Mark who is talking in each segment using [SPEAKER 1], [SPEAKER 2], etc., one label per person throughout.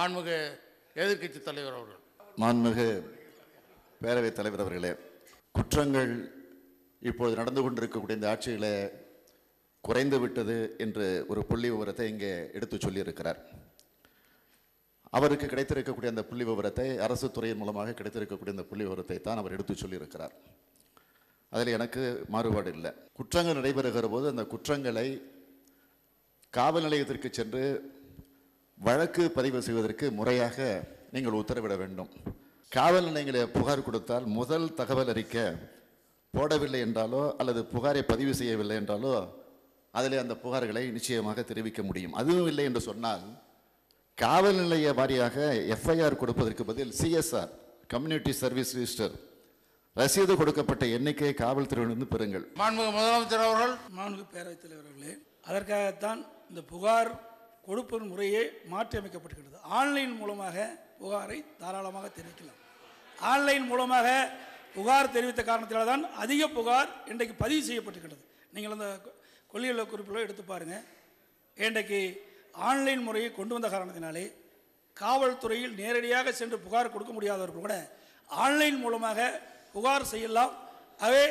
[SPEAKER 1] மாண்புமிகு எதிர்க்கட்சி தலைவர் அவர்கள்.
[SPEAKER 2] மாண்புமிகு பேரவைத் தலைவர் அவர்களே குற்றங்கள் இப்பொழுது நடந்து கொண்டிருக்கக்கூடிய இந்த ஆட்சியில் குறைந்து விட்டது என்று ஒரு புள்ளி விவரத்தை இங்கே எடுத்து சொல்லியிருக்கிறார். அவருக்கு கிடைத்திருக்கக்கூடிய அந்த புள்ளி விவரத்தை அரசு துறையின் மூலமாக கிடைத்திருக்கக்கூடிய அந்த புள்ளி விவரத்தை தான் அவர் எடுத்து சொல்லியிருக்கிறார். அதில் எனக்கு மாறுபாடு இல்லை. குற்றங்கள் நடைபெறுகிற போது அந்த குற்றங்களை காவல் நிலையத்திற்கு சென்று வழக்கு பதிவு செய்வதற்கு முறையாக நீங்கள் உத்தரவிட வேண்டும். காவல் நிலையங்களை புகார் கொடுத்தால் முதல் தகவல் அறிக்கை போடவில்லை என்றாலோ அல்லது புகாரை பதிவு செய்யவில்லை என்றாலோ அதில் அந்த புகார்களை நிச்சயமாக தெரிவிக்க முடியும். அதுவும் இல்லை என்று சொன்னால் காவல் நிலைய வாரியாக எஃப்ஐஆர் கொடுப்பதற்கு பதில் சிஎஸ்ஆர் கம்யூனிட்டி சர்வீஸ் ரிஜிஸ்டர் ரசீது கொடுக்கப்பட்ட எண்ணிக்கையை காவல்துறையிலிருந்து பெறுங்கள்.
[SPEAKER 1] மாண்புமிகு முதலமைச்சர் அவர்கள்
[SPEAKER 3] மாண்புமிகு பேரவைத் தலைவர் அவர்களே அதற்காகத்தான் இந்த புகார் கொடுப்பது முறையே மாற்றி ஆன்லைன் மூலமாக புகாரை தாராளமாக தெரிவிக்கலாம். ஆன்லைன் மூலமாக புகார் தெரிவித்த காரணத்தினால் தான் அதிக புகார் இன்றைக்கு பதிவு செய்யப்பட்டிருக்கிறது நீங்கள் அந்த கொ- குறிப்பில் எடுத்து பாருங்கள் இன்றைக்கு ஆன்லைன் முறையை கொண்டு வந்த காரணத்தினாலே காவல்துறையில் நேரடியாக சென்று புகார் கொடுக்க முடியாதவர்கள் கூட ஆன்லைன் மூலமாக புகார் செய்யலாம். அவே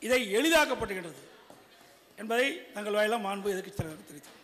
[SPEAKER 3] இதை எளிதாக்கப்பட்டிருக்கிறது என்பதை தங்கள் வாயிலாம் மாண்பு எதிர்க்கட்சி தலைவர் தெரிவித்தார்